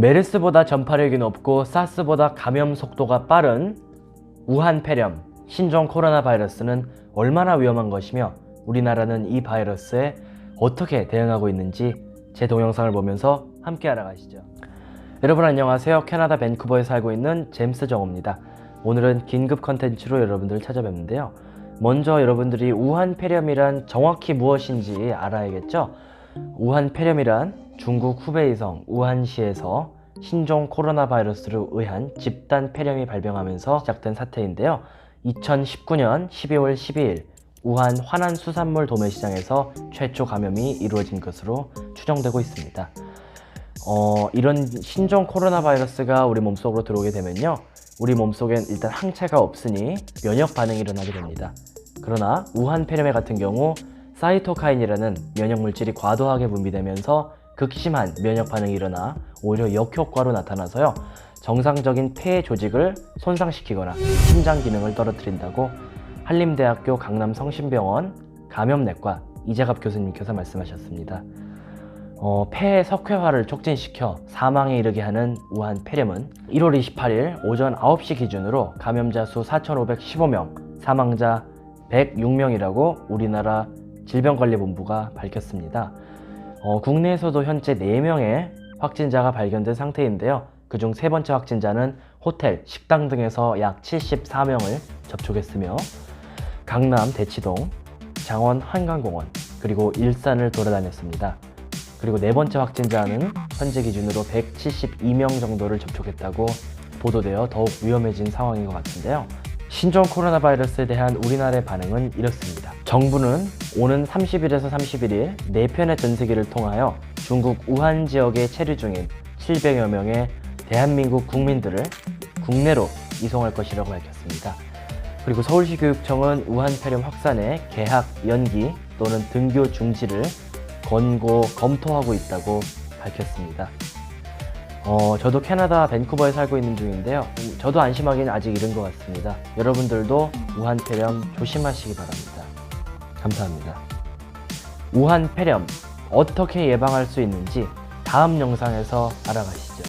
메르스보다 전파력이 높고 사스보다 감염 속도가 빠른 우한 폐렴, 신종 코로나 바이러스는 얼마나 위험한 것이며 우리나라는 이 바이러스에 어떻게 대응하고 있는지 제 동영상을 보면서 함께 알아가시죠. 여러분 안녕하세요. 캐나다 밴쿠버에 살고 있는 제임스 정호입니다. 오늘은 긴급 컨텐츠로 여러분들을 찾아뵙는데요. 먼저 여러분들이 우한 폐렴이란 정확히 무엇인지 알아야겠죠? 우한 폐렴이란 중국 후베이성 우한시에서 신종 코로나 바이러스로 의한 집단 폐렴이 발병하면서 시작된 사태인데요. 2019년 12월 12일 우한 화난 수산물 도매시장에서 최초 감염이 이루어진 것으로 추정되고 있습니다. 어, 이런 신종 코로나 바이러스가 우리 몸속으로 들어오게 되면요. 우리 몸속엔 일단 항체가 없으니 면역 반응이 일어나게 됩니다. 그러나 우한 폐렴의 같은 경우 사이토카인이라는 면역 물질이 과도하게 분비되면서 극심한 면역 반응이 일어나 오히려 역효과로 나타나서요. 정상적인 폐 조직을 손상시키거나 심장 기능을 떨어뜨린다고 한림대학교 강남성심병원 감염내과 이재갑 교수님께서 말씀하셨습니다. 어, 폐의 석회화를 촉진시켜 사망에 이르게 하는 우한 폐렴은 1월 28일 오전 9시 기준으로 감염자 수 4,515명, 사망자 106명이라고 우리나라 질병관리본부가 밝혔습니다. 어, 국내에서도 현재 4명의 확진자가 발견된 상태인데요. 그중 세 번째 확진자는 호텔, 식당 등에서 약 74명을 접촉했으며 강남 대치동, 장원 한강공원, 그리고 일산을 돌아다녔습니다. 그리고 네 번째 확진자는 현재 기준으로 172명 정도를 접촉했다고 보도되어 더욱 위험해진 상황인 것 같은데요. 신종 코로나 바이러스에 대한 우리나라의 반응은 이렇습니다. 정부는 오는 30일에서 31일 4편의 전세기를 통하여 중국 우한 지역에 체류 중인 700여 명의 대한민국 국민들을 국내로 이송할 것이라고 밝혔습니다. 그리고 서울시 교육청은 우한 폐렴 확산의 개학 연기 또는 등교 중지를 권고 검토하고 있다고 밝혔습니다. 어, 저도 캐나다 밴쿠버에 살고 있는 중인데요. 음, 저도 안심하기는 아직 이른 것 같습니다. 여러분들도 우한 폐렴 조심하시기 바랍니다. 감사합니다. 우한 폐렴 어떻게 예방할 수 있는지 다음 영상에서 알아가시죠.